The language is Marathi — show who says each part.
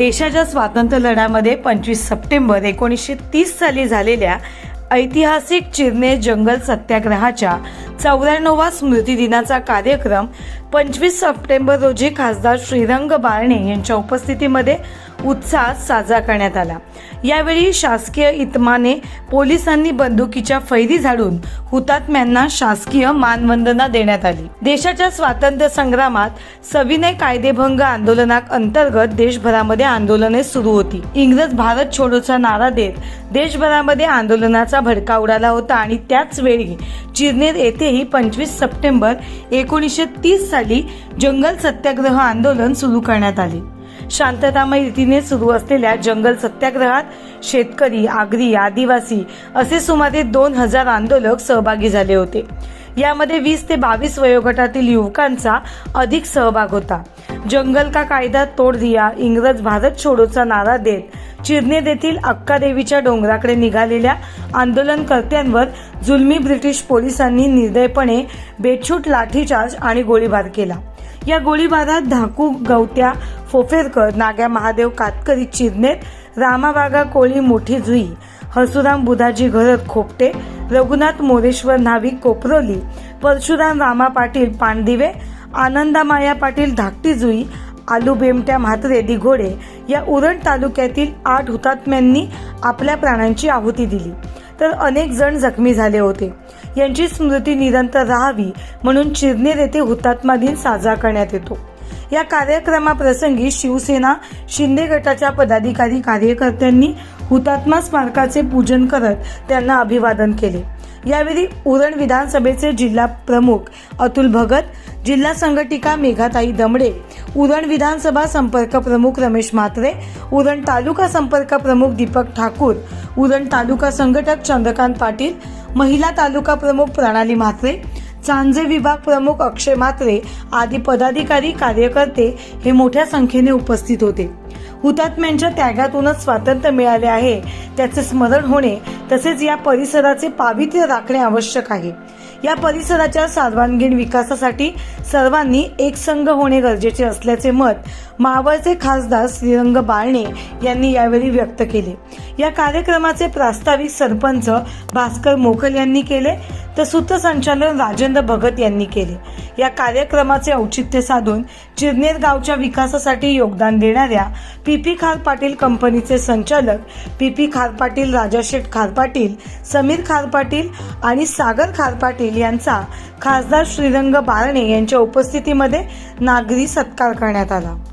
Speaker 1: देशाच्या स्वातंत्र्य लढ्यामध्ये पंचवीस सप्टेंबर एकोणीसशे तीस साली झालेल्या ऐतिहासिक चिरणे जंगल सत्याग्रहाच्या चौऱ्याण्णवा स्मृती दिनाचा कार्यक्रम पंचवीस सप्टेंबर रोजी खासदार श्रीरंग बारणे यांच्या उपस्थितीमध्ये उत्साहात साजरा करण्यात आला. यावेळी शासकीय इतमाने पोलिसांनी बंदुकीच्या फैरी झाडून हुतात्म्यांना शासकीय मानवंदना देण्यात आली. देशाच्या स्वातंत्र्य संग्रामात सविनय कायदेभंग आंदोलनाक अंतर्गत देशभरामध्ये आंदोलने सुरू होती. इंग्रज भारत छोडोचा नारा देत देशभरामध्ये आंदोलनाचा भडका उडाला होता आणि त्याच वेळी चिरनेर येथेही पंचवीस सप्टेंबर एकोणीसशे तीस साली जंगल सत्याग्रह आंदोलन सुरू करण्यात आले. शांततामय रीतीने सुरू असलेल्या जंगल सत्याग्रहात शेतकरी आगरी आदिवासी असे सुमारे दोन हजार आंदोलक सहभागी झाले होते. यामध्ये वीस ते बावीस वयोगटातील युवकांचा अधिक सहभाग होता. जंगल का कायदा तोड दिया इंग्रज भारत छोडोचा नारा देत चिरनेर येथील अक्कादेवीच्या डोंगराकडे निघालेल्या आंदोलनकर्त्यांवर जुलमी ब्रिटिश पोलिसांनी निर्दयपणे बेछूट लाठीचार्ज आणि गोळीबार केला. या गोळीबारात धाकू गवत्या फोफेरकर नाग्या महादेव कातकरी चिरनेत रामाबागा कोळी मोठी जुई हसुराम बुधाजी घरत खोपटे रघुनाथ मोरेश्वर नाविक कोपरोली परशुराम रामा पाटील पांडिवे आनंदामाया पाटील धाकटी जुई आलू बेमट्या म्हात्रे दिघोडे या उरण तालुक्यातील आठ हुतात्म्यांनी आपल्या प्राणांची आहुती दिली. तर अनेक जण जखमी झाले होते. यांची स्मृती निरंतर राहावी म्हणून चिरनेर येथे हुतात्मा दिन साजरा करण्यात येतो. या कार्यक्रमाप्रसंगी शिवसेना शिंदे गटाच्या पदाधिकारी कार्यकर्त्यांनी हुतात्मा स्मारकाचे पूजन करत त्यांना अभिवादन केले. यावेळी उरण विधानसभेचे जिल्हा प्रमुख अतुल भगत जिल्हा संघटिका मेघाताई दमडे उरण विधानसभा संपर्क प्रमुख रमेश म्हात्रे उरण तालुका संपर्क प्रमुख दीपक ठाकूर उरण तालुका संघटक चंद्रकांत पाटील महिला तालुका प्रमुख प्रणाली म्हात्रे चांजे विभाग प्रमुख अक्षय म्हात्रे आदी पदाधिकारी कार्यकर्ते हे मोठ्या संख्येने उपस्थित होते. हुतात्म्यांच्या त्यागातूनच स्वातंत्र्य मिळाले आहे. त्याचे स्मरण होणे तसेच या परिसराचे पावित्र्य राखणे आवश्यक आहे. या परिसराच्या सर्वांगीण विकासासाठी सर्वांनी एकसंघ होणे गरजेचे असल्याचे मत मावळचे खासदार श्रीरंग बाळणे यांनी यावेळी व्यक्त केले. या कार्यक्रमाचे प्रास्ताविक सरपंच भास्कर मोखल यांनी केले. तर सूत्रसंचालन राजेंद्र भगत यांनी केले. या कार्यक्रमाचे औचित्य साधून चिरनेर गावच्या विकासासाठी योगदान देणाऱ्या पी पी खार पाटील कंपनीचे संचालक पी पी खार पाटील राजाशेठ खार पाटील समीर खार पाटील आणि सागर खार पाटील यांचा खासदार श्रीरंग बारणे यांच्या उपस्थितीमध्ये नागरी सत्कार करण्यात आला.